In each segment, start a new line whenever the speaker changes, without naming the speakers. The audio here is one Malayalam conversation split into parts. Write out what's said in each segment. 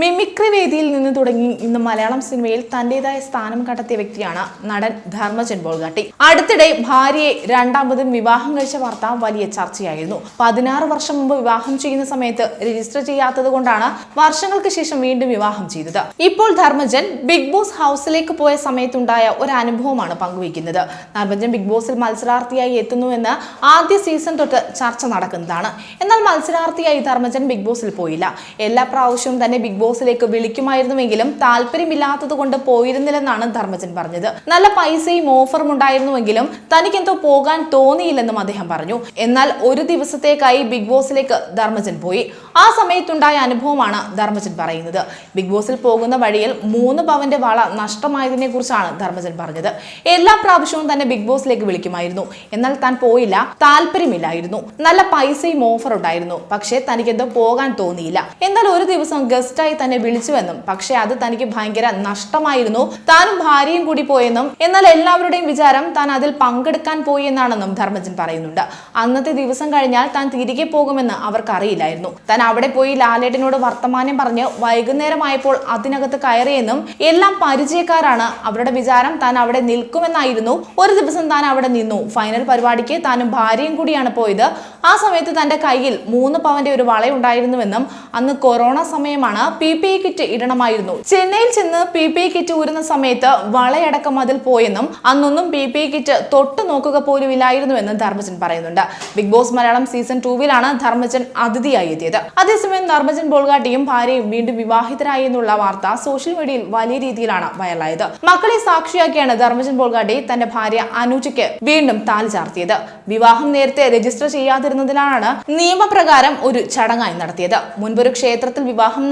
മിമിക്രി വേദിയിൽ നിന്ന് തുടങ്ങി ഇന്ന് മലയാളം സിനിമയിൽ തന്റേതായ സ്ഥാനം കണ്ടെത്തിയ വ്യക്തിയാണ് നടൻ ധർമ്മജൻ ബോൾഗാട്ടി. അടുത്തിടെ ഭാര്യയെ രണ്ടാമതും വിവാഹം കഴിച്ച വാർത്ത വലിയ ചർച്ചയായിരുന്നു. പതിനാറ് വർഷം മുമ്പ് വിവാഹം ചെയ്യുന്ന സമയത്ത് രജിസ്റ്റർ ചെയ്യാത്തത് കൊണ്ടാണ് വർഷങ്ങൾക്ക് ശേഷം വീണ്ടും വിവാഹം ചെയ്തത്. ഇപ്പോൾ ധർമ്മജൻ ബിഗ് ബോസ് ഹൗസിലേക്ക് പോയ സമയത്തുണ്ടായ ഒരു അനുഭവമാണ് പങ്കുവയ്ക്കുന്നത്. ധർമ്മജൻ ബിഗ് ബോസിൽ മത്സരാർത്ഥിയായി എത്തുന്നുവെന്ന് ആദ്യ സീസൺ തൊട്ട് ചർച്ച നടക്കുന്നതാണ്. എന്നാൽ മത്സരാർത്ഥിയായി ധർമ്മജൻ ബിഗ് ബോസിൽ പോയില്ല. എല്ലാ പ്രാവശ്യവും തന്നെ ബിഗ് ബോസിലേക്ക് വിളിക്കുമായിരുന്നുവെങ്കിലും താല്പര്യമില്ലാത്തത് കൊണ്ട് പോയിരുന്നില്ലെന്നാണ് ധർമ്മജൻ പറഞ്ഞത്. നല്ല പൈസയും ഓഫറും ഉണ്ടായിരുന്നുവെങ്കിലും തനിക്കെന്തോ പോകാൻ തോന്നിയില്ലെന്നും അദ്ദേഹം പറഞ്ഞു. എന്നാൽ ഒരു ദിവസത്തേക്കായി ബിഗ് ബോസിലേക്ക് ധർമ്മജൻ പോയി. ആ സമയത്തുണ്ടായ അനുഭവമാണ് ധർമ്മജൻ പറയുന്നത്. ബിഗ് ബോസിൽ പോകുന്ന വഴിയിൽ മൂന്ന് പവന്റെ വള നഷ്ടമായതിനെ കുറിച്ചാണ് ധർമ്മജൻ പറഞ്ഞത്. എല്ലാ പ്രാവശ്യവും തന്നെ ബിഗ് ബോസിലേക്ക് വിളിക്കുമായിരുന്നു. എന്നാൽ താൻ പോയില്ല താല്പര്യമില്ലായിരുന്നു. നല്ല പൈസയും ഓഫർ ഉണ്ടായിരുന്നു. പക്ഷേ തനിക്കെന്തോ പോകാൻ തോന്നിയില്ല. എന്നാൽ ഒരു ദിവസം ഗസ്റ്റായി തന്നെ വിളിച്ചുവെന്നും പക്ഷേ അത് തനിക്ക് ഭയങ്കര നഷ്ടമായിരുന്നു. താനും ഭാര്യയും കൂടി പോയെന്നും എന്നാൽ എല്ലാവരുടെയും വിചാരം താൻ അതിൽ പങ്കെടുക്കാൻ പോയി എന്നാണെന്നും ധർമ്മജൻ പറയുന്നുണ്ട്. അന്നത്തെ ദിവസം കഴിഞ്ഞാൽ താൻ തിരികെ പോകുമെന്ന് അവർക്കറിയില്ലായിരുന്നു. താൻ അവിടെ പോയി ലാലേട്ടനോട് വർത്തമാനം പറഞ്ഞ് വൈകുന്നേരമായപ്പോൾ അതിനകത്ത് കയറിയെന്നും എല്ലാം പരിചയക്കാരാണ്. അവരുടെ വിചാരം താൻ അവിടെ നിൽക്കുമെന്നായിരുന്നു. ഒരു ദിവസം താൻ അവിടെ നിന്നു. ഫൈനൽ പരിപാടിക്ക് താനും ഭാര്യയും കൂടിയാണ് പോയത്. ആ സമയത്ത് തന്റെ കയ്യിൽ മൂന്ന് പവന്റെ ഒരു വളയുണ്ടായിരുന്നുവെന്നും അന്ന് കൊറോണ സമയമാണ് പി പി ഇ കിറ്റ് ഇടണമായിരുന്നു. ചെന്നൈയിൽ ചെന്ന് പി പി ഇ കിറ്റ് ഊരുന്ന സമയത്ത് വളയടക്കം അതിൽ പോയെന്നും അന്നൊന്നും പി പി ഇ കിറ്റ് തൊട്ട് നോക്കുക പോലും ഇല്ലായിരുന്നുവെന്നും ധർമ്മജൻ പറയുന്നുണ്ട്. ബിഗ് ബോസ് മലയാളം സീസൺ ടൂവിലാണ് ധർമ്മജൻ അതിഥിയായി എത്തിയത്. അതേസമയം ധർമ്മജൻ ബോൾഗാട്ടിയും ഭാര്യയും വീണ്ടും വിവാഹിതരായി എന്നുള്ള വാർത്ത സോഷ്യൽ മീഡിയയിൽ വലിയ രീതിയിലാണ് വൈറലായത്. മക്കളെ സാക്ഷിയാക്കിയാണ് ധർമ്മജൻ ബോൾഗാട്ടി തന്റെ ഭാര്യ അനുജയ്ക്ക് വീണ്ടും താലി ചാർത്തിയത്. വിവാഹം നേരത്തെ രജിസ്റ്റർ ചെയ്യാതിരുന്നതിനാണ് നിയമപ്രകാരം ഒരു ചടങ്ങായി നടത്തിയത്. മുൻപൊരു ക്ഷേത്രത്തിൽ വിവാഹം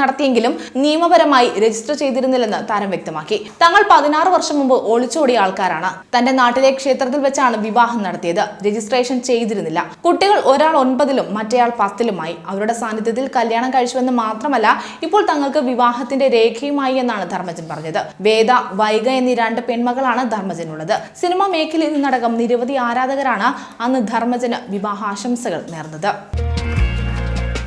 നടത്തിയെങ്കിലും നിയമപരമായി രജിസ്റ്റർ ചെയ്തിരുന്നില്ലെന്ന് താരം വ്യക്തമാക്കി. തങ്ങൾ പതിനാറ് വർഷം മുമ്പ് ഒളിച്ചോടിയ ആൾക്കാരാണ്. തന്റെ നാട്ടിലെ ക്ഷേത്രത്തിൽ വെച്ചാണ് വിവാഹം നടത്തിയത്. രജിസ്ട്രേഷൻ ചെയ്തിരുന്നില്ല. കുട്ടികൾ ഒരാൾ ഒൻപതിലും മറ്റേയാൾ പത്തിലുമായി. അവരുടെ സാന്നിധ്യത്തിൽ കല്യാണം കഴിച്ചുവെന്ന് മാത്രമല്ല ഇപ്പോൾ തങ്ങൾക്ക് വിവാഹത്തിന്റെ രേഖയുമായി എന്നാണ് ധർമ്മജൻ പറഞ്ഞത്. വേദ വൈഗ എന്നീ രണ്ട് പെൺമകളാണ് ധർമ്മജനുള്ളത്. സിനിമാ മേഖലയിൽ നിന്നടക്കം നിരവധി ആരാധകരാണ് അന്ന് ധർമ്മജന് വിവാഹാശംസകൾ നേർന്നത്.